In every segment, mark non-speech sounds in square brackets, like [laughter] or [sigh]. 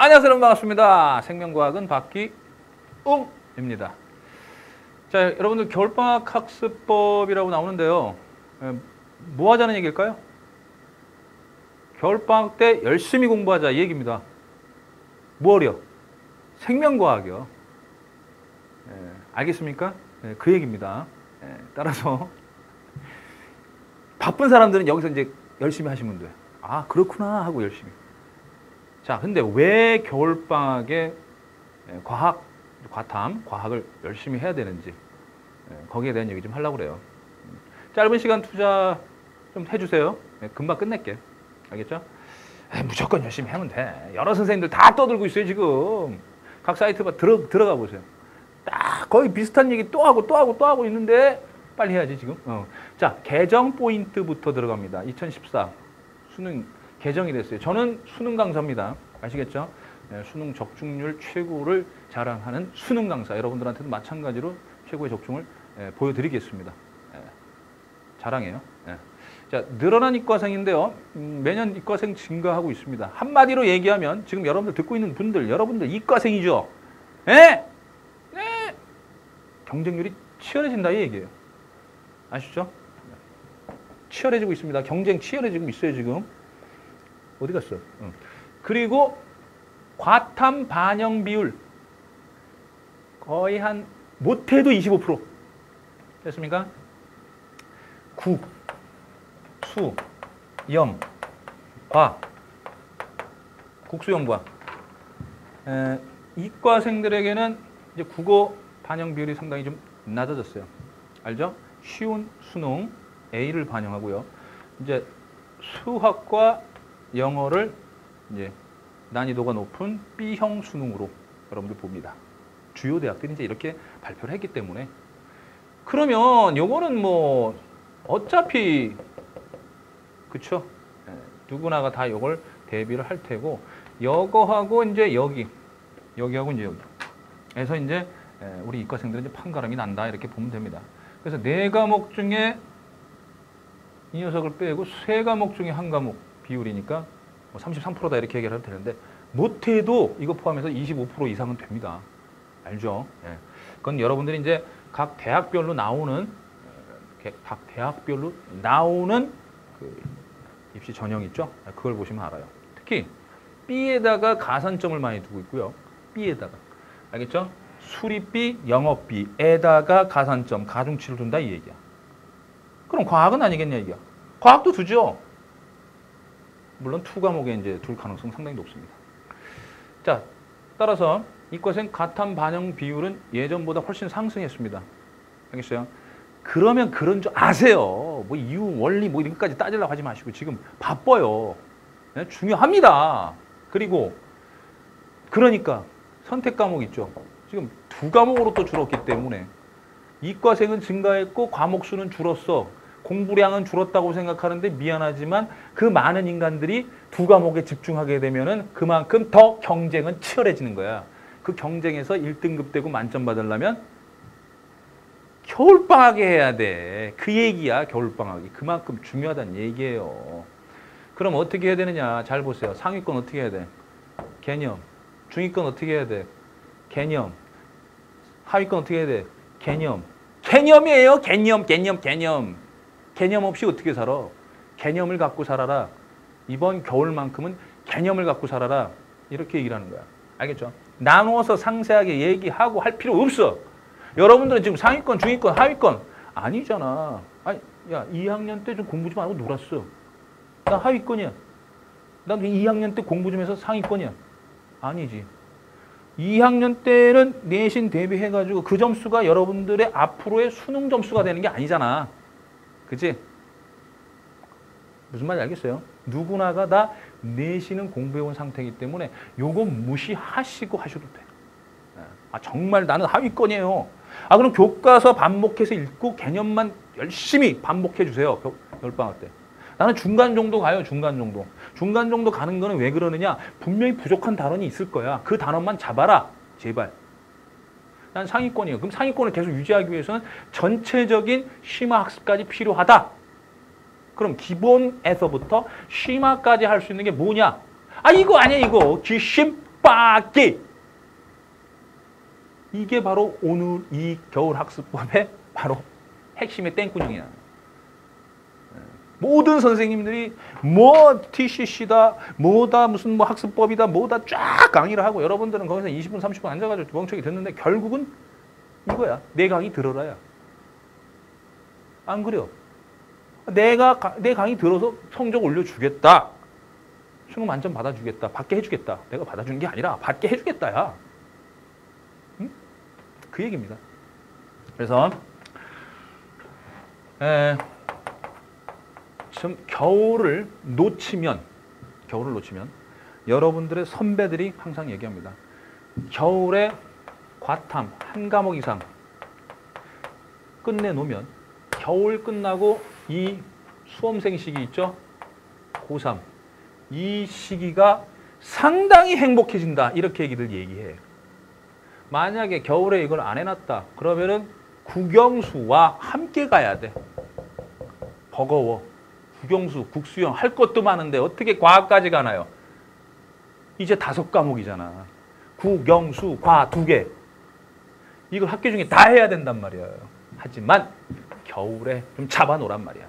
안녕하세요 여러분 반갑습니다. 생명과학은 박기웅입니다. 자 여러분들 겨울방학 학습법이라고 나오는데요. 에, 뭐 하자는 얘기일까요? 겨울방학 때 열심히 공부하자 이 얘기입니다. 뭐요? 생명과학이요. 에, 알겠습니까? 에, 그 얘기입니다. 에, 따라서 [laughs] 바쁜 사람들은 여기서 이제 열심히 하시면 돼요. 아 그렇구나 하고 열심히. 자, 근데 왜 겨울방학에 예, 과학, 과탐, 과학을 열심히 해야 되는지 예, 거기에 대한 얘기 좀 하려고 그래요. 음, 짧은 시간 투자 좀 해주세요. 예, 금방 끝낼게. 알겠죠? 에이, 무조건 열심히 하면 돼. 여러 선생님들 다 떠들고 있어요, 지금. 각 사이트 봐 들어, 들어가 보세요. 딱 거의 비슷한 얘기 또 하고 또 하고 또 하고 있는데 빨리 해야지, 지금. 어. 자, 개정 포인트부터 들어갑니다. 2014 수능 개정이 됐어요. 저는 수능 강사입니다. 아시겠죠? 네, 수능 적중률 최고를 자랑하는 수능 강사. 여러분들한테도 마찬가지로 최고의 적중을 예, 보여드리겠습니다. 예, 자랑해요. 예. 자, 늘어난 이과생인데요. 음, 매년 이과생 증가하고 있습니다. 한마디로 얘기하면 지금 여러분들 듣고 있는 분들, 여러분들 이과생이죠? 예? 네. 경쟁률이 치열해진다 이 얘기예요. 아시죠? 치열해지고 있습니다. 경쟁 치열해지고 있어요, 지금. 어디 갔어? 응. 그리고 과탐 반영 비율 거의 한 못해도 25% 됐습니까? 국, 수, 염, 과, 국수염과 에, 이과생들에게는 이제 국어 반영 비율이 상당히 좀 낮아졌어요. 알죠? 쉬운 수능 A를 반영하고요. 이제 수학과 영어를 이제 난이도가 높은 B형 수능으로 여러분들 봅니다. 주요 대학들이 이제 이렇게 발표를 했기 때문에 그러면 요거는 뭐 어차피 그쵸? 예, 누구나가 다 요걸 대비를 할 테고 여거하고 이제 여기 여기하고 이제 여기 에서 이제 예, 우리 이과생들은 이제 판가름이 난다 이렇게 보면 됩니다. 그래서 네 과목 중에 이 녀석을 빼고 세 과목 중에 한 과목 비율이니까 뭐 33%다 이렇게 얘기를 해도 되는데 못해도 이거 포함해서 25% 이상은 됩니다. 알죠? 예. 그건 여러분들이 이제 각 대학별로 나오는 각 대학별로 나오는 그 입시 전형 있죠? 그걸 보시면 알아요. 특히 B에다가 가산점을 많이 두고 있고요. B에다가 알겠죠? 수리비, 영업비에다가 가산점, 가중치를 둔다 이 얘기야. 그럼 과학은 아니겠냐 이게야. 과학도 두죠. 물론 투 과목에 이제 둘 가능성 상당히 높습니다. 자, 따라서 이과생 가탐 반영 비율은 예전보다 훨씬 상승했습니다. 알겠어요? 그러면 그런 줄 아세요. 뭐 이유, 원리 뭐 이런 것까지 따지려고 하지 마시고 지금 바빠요. 네? 중요합니다. 그리고 그러니까 선택 과목 있죠. 지금 두 과목으로 또 줄었기 때문에 이과생은 증가했고 과목 수는 줄었어. 공부량은 줄었다고 생각하는데 미안하지만 그 많은 인간들이 두 과목에 집중하게 되면은 그만큼 더 경쟁은 치열해지는 거야. 그 경쟁에서 1등급 되고 만점 받으려면 겨울방학에 해야 돼. 그 얘기야, 겨울방학이. 그만큼 중요하다는 얘기예요. 그럼 어떻게 해야 되느냐? 잘 보세요. 상위권 어떻게 해야 돼? 개념. 중위권 어떻게 해야 돼? 개념. 하위권 어떻게 해야 돼? 개념. 개념이에요. 개념, 개념, 개념. 개념 없이 어떻게 살아? 개념을 갖고 살아라. 이번 겨울만큼은 개념을 갖고 살아라. 이렇게 얘기를 하는 거야. 알겠죠? 나누어서 상세하게 얘기하고 할 필요 없어. 여러분들은 지금 상위권, 중위권, 하위권 아니잖아. 아니, 야, 2학년 때 좀 공부 좀 하고 놀았어. 나 하위권이야. 난 2학년 때 공부 좀 해서 상위권이야. 아니지. 2학년 때는 내신 대비해가지고 그 점수가 여러분들의 앞으로의 수능 점수가 되는 게 아니잖아. 그치? 무슨 말인지 알겠어요? 누구나가 다 내신은 공부해온 상태이기 때문에 요거 무시하시고 하셔도 돼. 아, 정말 나는 하위권이에요. 아, 그럼 교과서 반복해서 읽고 개념만 열심히 반복해 주세요. 열방학 때. 나는 중간 정도 가요, 중간 정도. 중간 정도 가는 거는 왜 그러느냐? 분명히 부족한 단원이 있을 거야. 그 단원만 잡아라. 제발. 난 상위권이에요. 그럼 상위권을 계속 유지하기 위해서는 전체적인 심화 학습까지 필요하다. 그럼 기본에서부터 심화까지 할 수 있는 게 뭐냐? 아 이거 아니야 이거 기심 빠기 이게 바로 오늘 이 겨울 학습법의 바로 핵심의 땡꾸녕이야. 모든 선생님들이 뭐 TCC다, 뭐다 무슨 뭐 학습법이다, 뭐다 쫙 강의를 하고 여러분들은 거기서 20분, 30분 앉아가지고 멍청이 듣는데 결국은 이거야. 내 강의 들어라야. 안 그래요? 내가 가, 내 강의 들어서 성적 올려주겠다. 수능 만점 받아주겠다. 받게 해주겠다. 내가 받아주는 게 아니라 받게 해주겠다야. 응? 그 얘기입니다. 그래서 에, 좀 겨울을 놓치면 겨울을 놓치면 여러분들의 선배들이 항상 얘기합니다. 겨울에 과탐 한 과목 이상 끝내 놓으면 겨울 끝나고 이 수험생 시기 있죠? 고3 이 시기가 상당히 행복해진다 이렇게 얘기들 얘기해. 만약에 겨울에 이걸 안 해놨다 그러면은 국영수와 함께 가야 돼. 버거워. 국영수, 국수형 할 것도 많은데 어떻게 과학까지 가나요? 이제 다섯 과목이잖아. 국영수, 과 두 개. 이걸 학교 중에 다 해야 된단 말이야. 하지만 겨울에 좀 잡아놓란 말이야.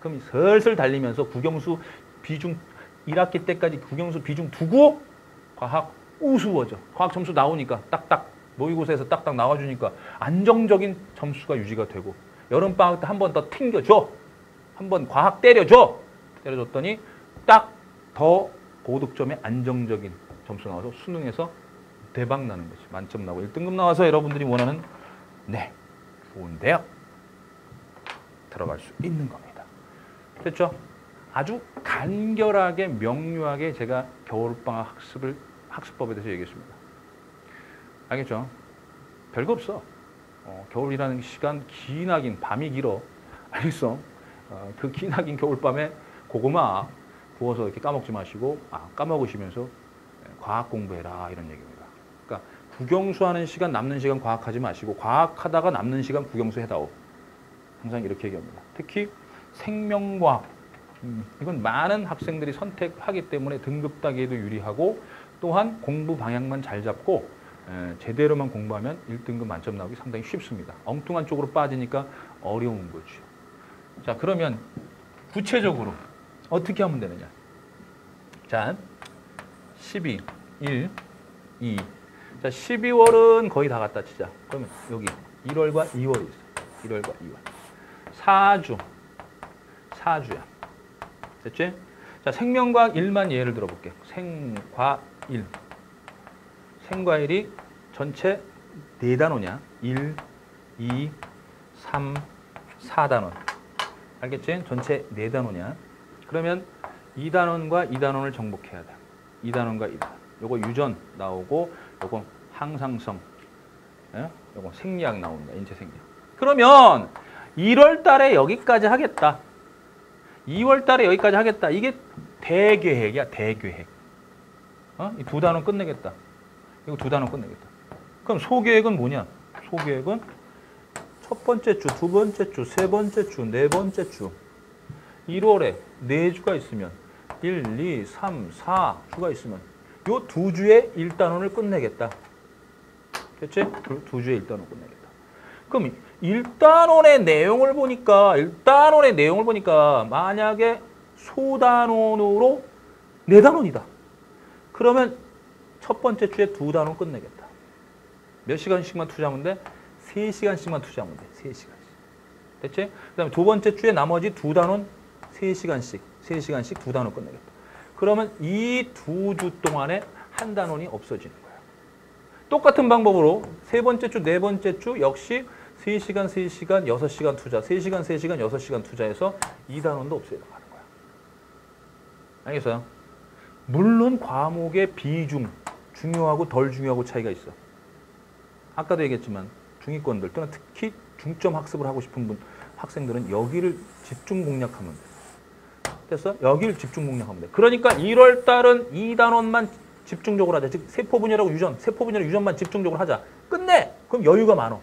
그럼 슬슬 달리면서 국영수 비중 1학기 때까지 국영수 비중 두고 과학 우수워져. 과학 점수 나오니까 딱딱 모의고사에서 딱딱 나와주니까 안정적인 점수가 유지가 되고 여름방학 때 한 번 더 튕겨줘. 한번 과학 때려줘. 때려줬더니 딱 더 고득점의 안정적인 점수 나와서 수능에서 대박 나는 거지. 만점 나고 1등급 나와서 여러분들이 원하는 네, 좋은 대학 들어갈 수 있는 겁니다. 됐죠? 아주 간결하게 명료하게 제가 겨울방학 학습을 학습법에 대해서 얘기했습니다. 알겠죠? 별거 없어. 어, 겨울이라는 시간 기나긴 밤이 길어. 알겠어? 어, 그 기나긴 겨울밤에 고구마 구워서 이렇게 까먹지 마시고 아, 까먹으시면서 예, 과학 공부해라 이런 얘기입니다. 그러니까 국영수하는 시간 남는 시간 과학하지 마시고 과학하다가 남는 시간 국영수 해다오. 항상 이렇게 얘기합니다. 특히 생명과학 음, 이건 많은 학생들이 선택하기 때문에 등급 따기에도 유리하고 또한 공부 방향만 잘 잡고 에, 제대로만 공부하면 1등급 만점 나오기 상당히 쉽습니다. 엉뚱한 쪽으로 빠지니까 어려운 거죠. 자 그러면 구체적으로 어떻게 하면 되느냐. 자 12, 1, 2. 자 12월은 거의 다 갔다 치자. 그러면 여기 1월과 2월이 있어. 1월과 2월. 4주. 4주야. 됐지? 자, 생명과학 1만 예를 들어볼게. 생과 1. 생과 1이 전체 4단원이야. 1, 2, 3, 4단원. 알겠지? 전체 4단원이야. 그러면 2단원과 2단원을 정복해야 돼. 2단원과 2단원. 요거 유전 나오고 요거 항상성. 예? 요거 생리학 나온다. 인체 생리학. 그러면 1월 달에 여기까지 하겠다. 2월 달에 여기까지 하겠다. 이게 대계획이야, 대계획. 어? 이 두 단원 끝내겠다. 이거 두 단원 끝내겠다. 그럼 소계획은 뭐냐? 소계획은 첫 번째 주, 두 번째 주, 세 번째 주, 네 번째 주. 1월에 네 주가 있으면 1, 2, 3, 4 주가 있으면 요 두 주에 1단원을 끝내겠다. 됐지? 두, 두 주에 1단원 끝내겠다. 그럼 1단원의 내용을 보니까 1단원의 내용을 보니까 만약에 소단원으로 4단원이다. 그러면 첫 번째 주에 두 단원 끝내겠다. 몇 시간씩만 투자하면 돼? 3시간씩만 투자하면 돼. 3시간씩. 됐지? 그 다음에 두 번째 주에 나머지 두 단원 3시간씩, 3시간씩 두 단원 끝내겠다. 그러면 이 두 주 동안에 한 단원이 없어지는 거야. 똑같은 방법으로 세 번째 주, 네 번째 주 역시 3시간, 3시간, 6시간 투자, 3시간, 3시간, 6시간 투자해서 2단원도 없애야 가는 거야. 알겠어요? 물론 과목의 비중, 중요하고 덜 중요하고 차이가 있어. 아까도 얘기했지만 중위권들 또는 특히 중점 학습을 하고 싶은 분 학생들은 여기를 집중 공략하면 돼. 됐어? 여기를 집중 공략하면 돼. 그러니까 1월 달은 2단원만 집중적으로 하자. 즉 세포 분열하고 유전, 세포 분열하고 유전만 집중적으로 하자. 끝내. 그럼 여유가 많어.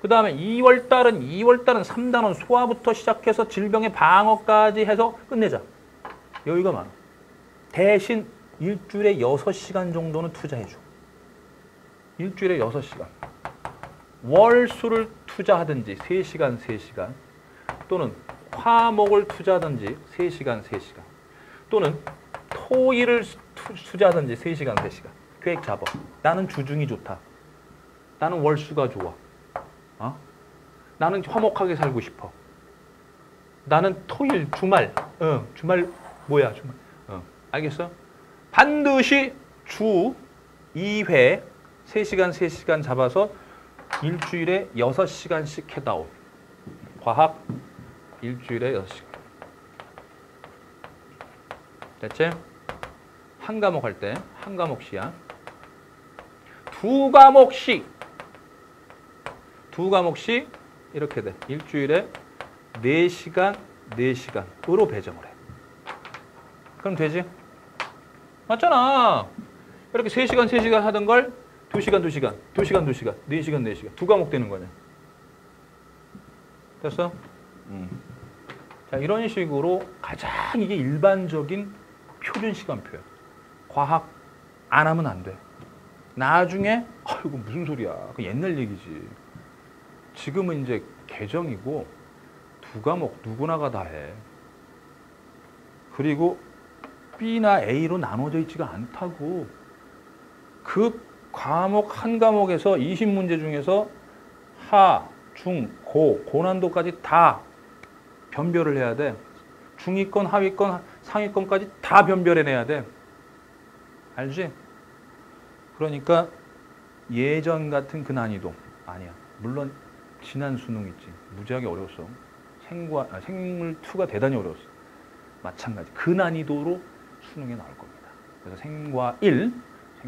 그 다음에 2월 달은 2월 달은 3단원 소화부터 시작해서 질병의 방어까지 해서 끝내자. 여유가 많아. 대신 일주일에 6시간 정도는 투자해줘. 일주일에 6시간. 월 수를 투자하든지 3시간, 3시간 또는 화목을 투자하든지 3시간, 3시간 또는 토일을 투- 투자하든지 3시간, 3시간 계획 잡아. 나는 주중이 좋다. 나는 월수가 좋아. 어? 나는 화목하게 살고 싶어. 나는 토일, 주말, 어, 주말 뭐야, 주말. 어, 알겠어? 반드시 주 2회 3시간, 3시간 잡아서 일주일에 6시간씩 해다오. 과학 일주일에 6시간. 됐지? 한 과목 할 때 한 과목씩이야. 두 과목씩 두 과목씩 이렇게 돼. 일주일에 4시간, 4시간으로 배정을 해. 그럼 되지? 맞잖아. 이렇게 3시간, 3시간 하던 걸 2시간, 2시간, 2시간, 2시간, 4시간, 4시간. 두 과목 되는 거네. 됐어? 음. 자, 이런 식으로 가장 이게 일반적인 표준 시간표야. 과학 안 하면 안 돼. 나중에 아이고 무슨 소리야. 그 옛날 얘기지. 지금은 이제 개정이고 두 과목 누구나가 다 해. 그리고 B나 A로 나눠져 있지가 않다고. 그 과목 한 과목에서 20문제 중에서 하, 중, 고, 고난도까지 다 변별을 해야 돼. 중위권, 하위권, 상위권까지 다 변별해내야 돼. 알지? 그러니까 예전 같은 그 난이도 아니야. 물론 지난 수능 있지. 무지하게 어려웠어. 생과 아, 생물 2가 대단히 어려웠어. 마찬가지. 그 난이도로 수능에 나올 겁니다. 그래서 생과 1,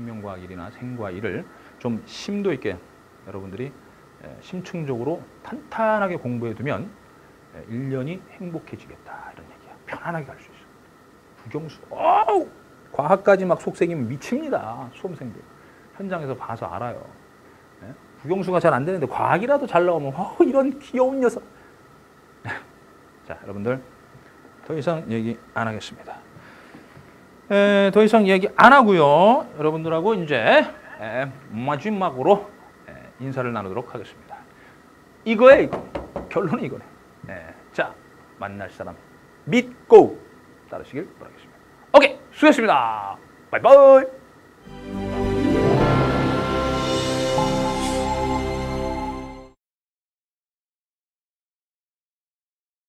생명과학 1이나 생과 1을 좀 심도 있게 여러분들이 에, 심층적으로 탄탄하게 공부해 두면 1년이 행복해지겠다 이런 얘기야. 편안하게 갈 수 있어. 국영수. 어우! 과학까지 막 속삭이면 미칩니다. 수험생들. 현장에서 봐서 알아요. 예? 국영수가 잘 안 되는데 과학이라도 잘 나오면 어, 이런 귀여운 녀석. [laughs] 자, 여러분들 더 이상 얘기 안 하겠습니다. 에, 더 이상 얘기 안 하고요. 여러분들하고 이제 에, 마지막으로 에, 인사를 나누도록 하겠습니다. 이거에 이거. 결론이 이거네. 에, 자, 만날 사람 믿고 따르시길 바라겠습니다. 오케이, 수고했습니다. 바이바이.